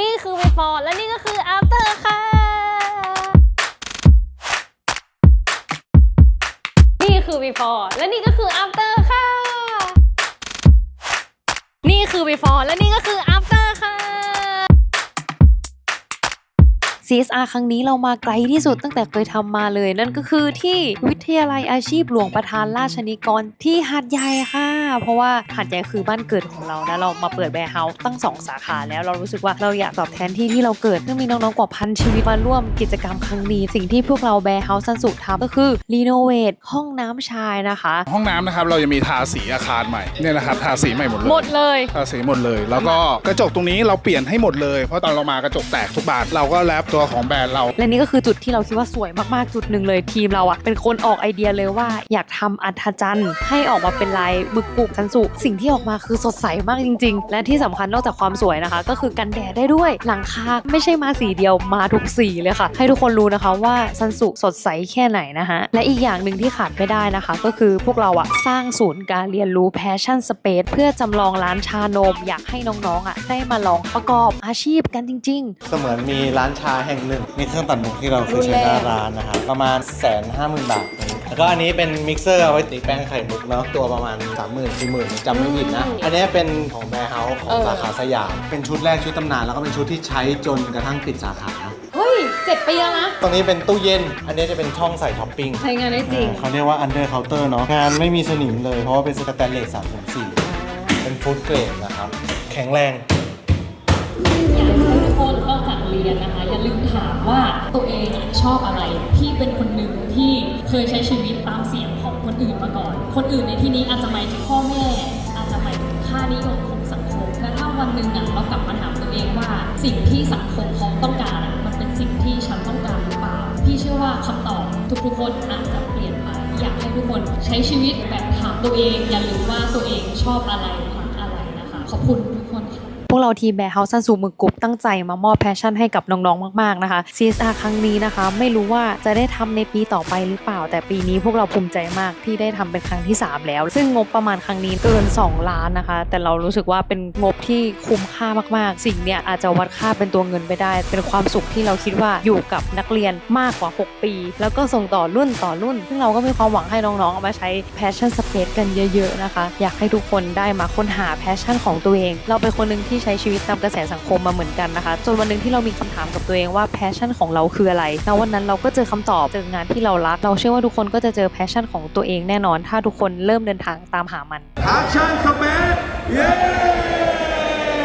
นี่คือ before และนี่ก็คือ after ค่ะ นี่คือ before และนี่ก็คือ after ค่ะ นี่คือ before และนี่ก็คือ CSR ครั้งนี้เรามาไกลที่สุดตั้งแต่เคยทำมาเลย นั่นก็คือที่วิทยาลัยอาชีพหลวงประธานราชนิกรที่หาดใหญ่ค่ะ เพราะว่าหาดใหญ่คือบ้านเกิดของเรานะเรามาเปิดแบร์เฮาส์ตั้ง 2 สาขาแล้วเรารู้สึกว่าเราอยากตอบแทนที่ที่เราเกิดซึ่งมีน้องๆกว่าพันชีวิตมาร่วมกิจกรรมครั้งนี้ สิ่งที่พวกเราแบร์เฮาส์สันสุทำก็คือรีโนเวทห้องน้ำชายนะคะ ห้องน้ำนะครับเราจะมีทาสีอาคารใหม่เนี่ยนะครับทาสีใหม่หมดเลย หมดเลย ทาสีหมดเลย แล้วก็กระจกตรงนี้เราเปลี่ยนให้หมดเลย เพราะตอนเรามากระจกแตกทุกบานเราก็แรปตัวของแบรนด์เรา และนี่ก็คือจุดที่เราคิดว่าสวยมากๆจุดหนึ่งเลยทีมเราอะเป็นคนออกไอเดียเลยว่าอยากทำอัฐจันทร์ให้ออกมาเป็นลายหมึกปลูกชั้นสุสิ่งที่ออกมาคือสดใสมากจริง ๆ และที่สำคัญนอกจากความสวยนะคะ ก็คือกันแดดได้ด้วยหลังคาไม่ใช่มาสีเดียวมาทุกสีเลยค่ะ ให้ทุกคนรู้นะคะว่าซันสุสดใสแค่ไหนนะคะและอีกอย่างหนึ่งที่ขาดไม่ได้นะคะ ก็คือพวกเราอะสร้างศูนย์การเรียนรู้ Passion Space เพื่อจำลองร้านชานม อยากให้น้องๆอะได้มาลองประกอบอาชีพกันจริง ๆ เสมือนมีร้านชาแห่งหนึ่งมีเครื่องตัดหมุกที่เราเคยใช้หน้าร้านนะครับประมาณแสนห้าหมื่นบาท แล้วก็อันนี้เป็นมิกเซอร์เอาไว้ตีแป้งไข่มุกเนาะตัวประมาณ 3 0 0 0 0 4 0 0 0 0จำไม่ผิดนะ อันนี้เป็นของแบร์เฮาส์ของเออสาขาสยาม เป็นชุดแรกชุดตำนานแล้วก็เป็นชุดที่ใช้จนกระทั่งปิดสาขา เฮ้ยเจ็ดปีแล้วนะ ตรงนี้เป็นตู้เย็น อันนี้จะเป็นช่องใส่ท็อปปิ้งใช้งานได้จริง เขาเรียกว่า under counter เนาะงานไม่มีสนิมเลยเพราะว่าเป็นสแตนเลส304เป็นฟู้ดเกรดนะครับ แข็งแรงอยากให้ทุกคนนอกจา เคยใช้ชีวิตตามเสียงของคนอื่นมาก่อน คนอื่นในที่นี้อาจจะหมายถึงพ่อแม่ อาจจะหมายถึงค่านิยมของสังคม และถ้าวันหนึ่งอะเรากลับมาถามตัวเองว่า สิ่งที่สังคมเขาต้องการอะมันเป็นสิ่งที่ฉันต้องการหรือเปล่า พี่เชื่อว่าคำตอบทุกๆคนอาจจะเปลี่ยนไป อยากให้ทุกคนใช้ชีวิตแบบถามตัวเอง อย่าลืมว่าตัวเองชอบอะไรรักอะไรนะคะ ขอบคุณทุ วกเราทีมแบร์เฮาส์ซันสูมือกรุ๊ปตั้งใจมามอบแพชชั่นให้กับน้องๆ มากๆนะคะ CSR ครั้งนี้นะคะ ไม่รู้ว่าจะได้ทำในปีต่อไปหรือเปล่า แต่ปีนี้พวกเราภูมิใจมากที่ได้ทำเป็นครั้งที่ 3 แล้ว ซึ่งงบประมาณครั้งนี้เกิน 2 ล้านนะคะ แต่เรารู้สึกว่าเป็นงบที่คุ้มค่ามากๆ สิ่งเนี้ยอาจจะวัดค่าเป็นตัวเงินไปได้ เป็นความสุขที่เราคิดว่าอยู่กับนักเรียนมากกว่า 6 ปี แล้วก็ส่งต่อรุ่นต่อรุ่น ซึ่งเราก็มีความหวังให้น้องๆเอามาใช้ passion space กันเยอะ ๆนะคะ อยากให้ทุกคนได้มาค้นหา passion ของตัวเอง เราเป็นคนหนึ่งที่ใช้ชีวิตตามกระแสสังคมมาเหมือนกันนะคะจนวันหนึ่งที่เรามีคำถามกับตัวเองว่าแพชชั่นของเราคืออะไรแล้ววันนั้นเราก็เจอคำตอบเจองานที่เรารัก เราเชื่อว่าทุกคนก็จะเจอแพชชั่นของตัวเองแน่นอน ถ้าทุกคนเริ่มเดินทางตามหามัน Action Space เย้